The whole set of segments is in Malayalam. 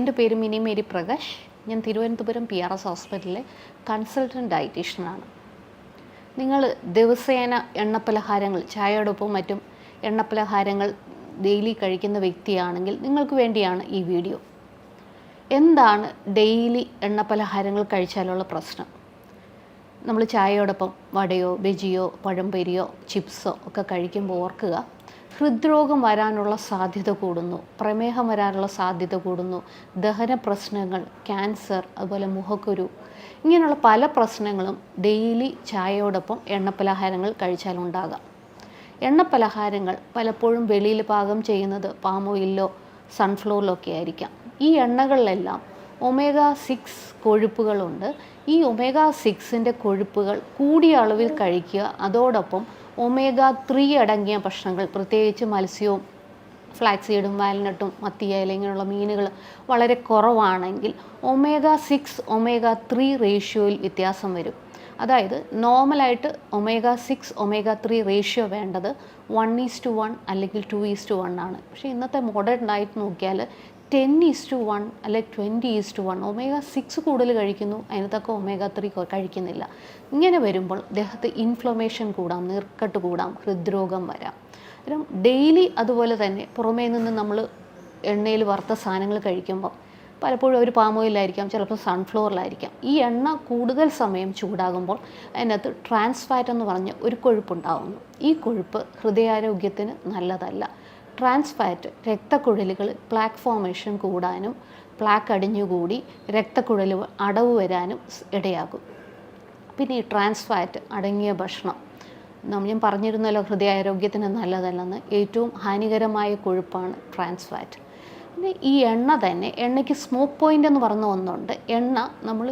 എന്റെ പേര് മിനി മേരി പ്രകാശ്. ഞാൻ തിരുവനന്തപുരം പി ആർ എസ് ഹോസ്പിറ്റലിലെ കൺസൾട്ടന്റ് ഡയറ്റീഷ്യനാണ്. നിങ്ങൾ ദിവസേന എണ്ണപ്പലഹാരങ്ങൾ ചായയോടൊപ്പം മറ്റും എണ്ണപ്പലഹാരങ്ങൾ ഡെയിലി കഴിക്കുന്ന വ്യക്തിയാണെങ്കിൽ നിങ്ങൾക്ക് വേണ്ടിയാണ് ഈ വീഡിയോ. എന്താണ് ഡെയിലി എണ്ണപ്പലഹാരങ്ങൾ കഴിച്ചാലുള്ള പ്രശ്നം? നമ്മൾ ചായയോടൊപ്പം വടയോ ബജിയോ പഴംപൊരിയോ ചിപ്സോ ഒക്കെ കഴിക്കുമ്പോൾ ഓർക്കുക ഹൃദ്രോഗം വരാനുള്ള സാധ്യത കൂടുന്നു. പ്രമേഹം വരാനുള്ള സാധ്യത കൂടുന്നു. ദഹന പ്രശ്നങ്ങൾ ക്യാൻസർ അതുപോലെ മുഖക്കുരു ഇങ്ങനെയുള്ള പല പ്രശ്നങ്ങളും ഡെയിലി ചായയോടൊപ്പം എണ്ണപ്പലഹാരങ്ങൾ കഴിച്ചാലുണ്ടാകാം എണ്ണപ്പലഹാരങ്ങൾ പലപ്പോഴും വെളിയിൽ പാകം ചെയ്യുന്നത് പാം ഓയിലിലോ സൺഫ്ലവറിലോ ഒക്കെ ആയിരിക്കാം. ഈ എണ്ണകളിലെല്ലാം ഒമേഗ സിക്സ് കൊഴുപ്പുകളുണ്ട്. ഈ ഒമേഗ സിക്സിന്റെ കൊഴുപ്പുകൾ കൂടിയ അളവിൽ കഴിക്കുക. അതോടൊപ്പം ഒമേഗ ത്രീ അടങ്ങിയ ഭക്ഷണങ്ങൾ പ്രത്യേകിച്ച് മത്സ്യവും ഫ്ലാക്സീഡും വാൽനട്ടും മത്തിയ ഇങ്ങനെയുള്ള മീനുകൾ വളരെ കുറവാണെങ്കിൽ ഒമേഗ സിക്സ് ഒമേഗ ത്രീ റേഷ്യോയിൽ വ്യത്യാസം വരും. അതായത് നോർമലായിട്ട് omega six omega three ratio വേണ്ടത് വൺ ഈസ് ടു വൺ അല്ലെങ്കിൽ ടു ഈസ് ടു വൺ ആണ്. പക്ഷേ ഇന്നത്തെ മോഡേൺ ഡയറ്റ് നോക്കിയാൽ ടെൻ ഈസ് ടു വൺ അല്ലെ twenty is to one omega six കൂടുതൽ കഴിക്കുന്നു അതിനകത്തൊക്കെ ഒമേഗ ത്രീ കഴിക്കുന്നില്ല. ഇങ്ങനെ വരുമ്പോൾ ദേഹത്ത് ഇൻഫ്ലമേഷൻ കൂടാം നീർക്കെട്ട് കൂടാം ഹൃദ്രോഗം വരാം. കാരണം ഡെയിലി അതുപോലെ തന്നെ പുറമേ നിന്ന് നമ്മൾ എണ്ണയിൽ വറുത്ത സാധനങ്ങൾ കഴിക്കുമ്പോൾ പലപ്പോഴും ഒരു പാമോയിലായിരിക്കാം ചിലപ്പോൾ സൺഫ്ലവറിലായിരിക്കാം ഈ എണ്ണ കൂടുതൽ സമയം ചൂടാകുമ്പോൾ അതിനകത്ത് ട്രാൻസ് ഫാറ്റ് എന്ന് പറഞ്ഞ ഒരു കൊഴുപ്പുണ്ടാകുന്നു ഈ കൊഴുപ്പ് ഹൃദയാരോഗ്യത്തിന് നല്ലതല്ല. ട്രാൻസ് ഫാറ്റ് രക്തക്കുഴലുകൾ പ്ലാക്ക് ഫോർമേഷൻ കൂടാനും പ്ലാക്ക് അടിഞ്ഞുകൂടി രക്തക്കുഴൽ അടവ് വരാനും ഇടയാകും. പിന്നെ ഈ ട്രാൻസ് ഫാറ്റ് അടങ്ങിയ ഭക്ഷണം. ഞാൻ പറഞ്ഞിരുന്നല്ലോ ഹൃദയാരോഗ്യത്തിന് നല്ലതല്ലെന്ന്. ഏറ്റവും ഹാനികരമായ കൊഴുപ്പാണ് ട്രാൻസ് ഫാറ്റ് പിന്നെ ഈ എണ്ണ തന്നെ എണ്ണയ്ക്ക് സ്മോക്ക് പോയിന്റ് എന്ന് പറഞ്ഞ ഒന്നുണ്ട്. എണ്ണ നമ്മൾ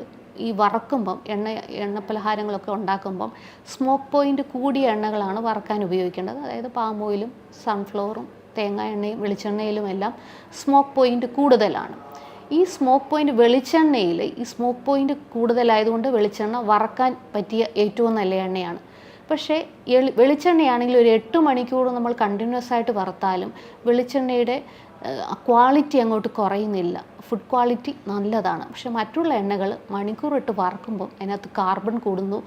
ഈ വറക്കുമ്പം എണ്ണ എണ്ണ പലഹാരങ്ങളൊക്കെ ഉണ്ടാക്കുമ്പം സ്മോക്ക് പോയിന്റ് കൂടിയ എണ്ണകളാണ് വറക്കാൻ ഉപയോഗിക്കേണ്ടത്. അതായത് പാം ഓയിലും സൺഫ്ലവറും തേങ്ങ എണ്ണയും വെളിച്ചെണ്ണയിലും എല്ലാം സ്മോക്ക് പോയിന്റ് കൂടുതലാണ്. ഈ സ്മോക്ക് പോയിന്റ് വെളിച്ചെണ്ണയിൽ ഈ സ്മോക്ക് പോയിന്റ് കൂടുതലായതുകൊണ്ട് വെളിച്ചെണ്ണ വറക്കാൻ പറ്റിയ ഏറ്റവും നല്ല എണ്ണയാണ്. പക്ഷേ വെളിച്ചെണ്ണയാണെങ്കിൽ ഒരു എട്ട് മണിക്കൂർ നമ്മൾ കണ്ടിന്യൂസ് ആയിട്ട് വറുത്താലും വെളിച്ചെണ്ണയുടെ ക്വാളിറ്റി അങ്ങോട്ട് കുറയുന്നില്ല. ഫുഡ് ക്വാളിറ്റി നല്ലതാണ്. പക്ഷെ മറ്റുള്ള എണ്ണകൾ മണിക്കൂറിട്ട് വറക്കുമ്പോൾ അതിനകത്ത് കാർബൺ കൂടുന്നു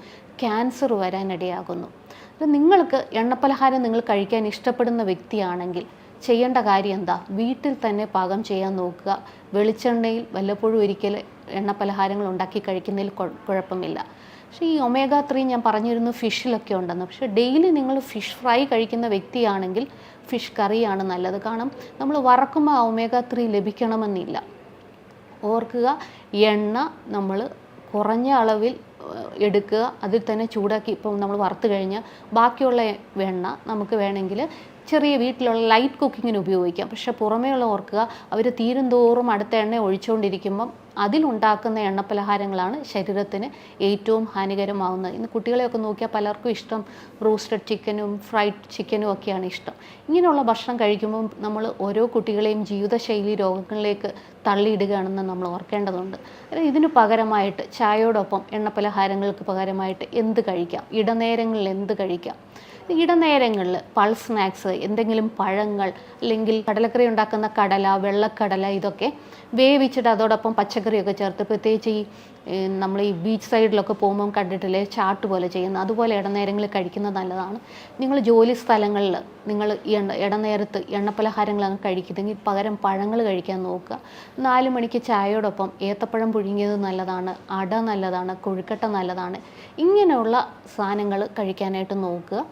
ക്യാൻസർ വരാനിടയാകുന്നു. അപ്പം നിങ്ങൾക്ക് എണ്ണപ്പലഹാരം നിങ്ങൾ കഴിക്കാൻ ഇഷ്ടപ്പെടുന്ന വ്യക്തിയാണെങ്കിൽ ചെയ്യേണ്ട കാര്യം എന്താ? വീട്ടിൽ തന്നെ പാകം ചെയ്യാൻ നോക്കുക. വെളിച്ചെണ്ണയിൽ വല്ലപ്പോഴും ഒരിക്കൽ എണ്ണപ്പലഹാരങ്ങൾ ഉണ്ടാക്കി കഴിക്കുന്നതിൽ കുഴപ്പമില്ല. പക്ഷേ ഈ ഒമേഗ ത്രീ ഞാൻ പറഞ്ഞിരുന്നു ഫിഷിലൊക്കെ ഉണ്ടെന്ന്. പക്ഷേ ഡെയിലി നിങ്ങൾ ഫിഷ് ഫ്രൈ കഴിക്കുന്ന വ്യക്തിയാണെങ്കിൽ ഫിഷ് കറിയാണ് നല്ലത്. കാരണം നമ്മൾ വറക്കുമ്പോൾ ആ ഒമേഗ ത്രീ ലഭിക്കണമെന്നില്ല. ഓർക്കുക എണ്ണ നമ്മൾ കുറഞ്ഞ അളവിൽ എടുക്കുക. അതിൽ തന്നെ ചൂടാക്കി ഇപ്പം നമ്മൾ വറുത്ത് കഴിഞ്ഞാൽ ബാക്കിയുള്ള എണ്ണ നമുക്ക് വേണമെങ്കിൽ ചെറിയ വീട്ടിലുള്ള ലൈറ്റ് കുക്കിങ്ങിന് ഉപയോഗിക്കാം. പക്ഷേ പുറമേയുള്ള ഓർക്കുക അവർ തീരും തോറും അടുത്ത എണ്ണ ഒഴിച്ചുകൊണ്ടിരിക്കുമ്പം അതിലുണ്ടാക്കുന്ന എണ്ണപ്പലഹാരങ്ങളാണ് ശരീരത്തിന് ഏറ്റവും ഹാനികരമാവുന്നത്. ഇന്ന് കുട്ടികളെയൊക്കെ നോക്കിയാൽ പലർക്കും ഇഷ്ടം റോസ്റ്റഡ് ചിക്കനും ഫ്രൈഡ് ചിക്കനും ഒക്കെയാണ് ഇഷ്ടം. ഇങ്ങനെയുള്ള ഭക്ഷണം കഴിക്കുമ്പോൾ നമ്മൾ ഓരോ കുട്ടികളെയും ജീവിതശൈലി രോഗങ്ങളിലേക്ക് തള്ളിയിടുകയാണെന്ന് നമ്മൾ ഓർക്കേണ്ടതുണ്ട്. ഇതിനു പകരമായിട്ട് ചായയോടൊപ്പം എണ്ണപ്പലഹാരങ്ങൾക്ക് പകരമായിട്ട് എന്ത് കഴിക്കാം? ഇടനേരങ്ങളിൽ എന്ത് കഴിക്കാം? ഇടനേരങ്ങളിൽ പൾ സ്നാക്സ് എന്തെങ്കിലും പഴങ്ങൾ അല്ലെങ്കിൽ കടലക്കറി ഉണ്ടാക്കുന്ന കടല വെള്ളക്കടല ഇതൊക്കെ വേവിച്ചിട്ട് അതോടൊപ്പം പച്ചക്കറിയൊക്കെ ചേർത്ത് പ്രത്യേകിച്ച് ഈ നമ്മൾ ഈ ബീച്ച് സൈഡിലൊക്കെ പോകുമ്പം കണ്ടിട്ടില്ലേ ചാട്ട് പോലെ ചെയ്യുന്ന അതുപോലെ ഇടനേരങ്ങളിൽ കഴിക്കുന്നത് നല്ലതാണ്. നിങ്ങൾ ജോലി സ്ഥലങ്ങളിൽ നിങ്ങൾ ഈ എണ്ണ ഇടനേരത്ത് എണ്ണപ്പലഹാരങ്ങളാണ് കഴിക്കുന്നെങ്കിൽ പകരം പഴങ്ങൾ കഴിക്കാൻ നോക്കുക. നാല് മണിക്ക് ചായയോടൊപ്പം ഏത്തപ്പഴം പുഴുങ്ങിയത് നല്ലതാണ് അട നല്ലതാണ് കൊഴുക്കട്ട നല്ലതാണ്. ഇങ്ങനെയുള്ള സാധനങ്ങൾ കഴിക്കാനായിട്ട് നോക്കുക.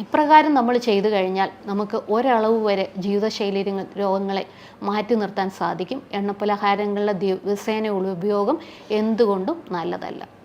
ഇപ്രകാരം നമ്മൾ ചെയ്തു കഴിഞ്ഞാൽ നമുക്ക് ഒരളവ് വരെ ജീവിതശൈലി രോഗങ്ങളെ മാറ്റി നിർത്താൻ സാധിക്കും. എണ്ണപ്പലഹാരങ്ങളുടെ ദിവസേനയുള്ള ഉപയോഗം എന്തുകൊണ്ടും നല്ലതല്ല.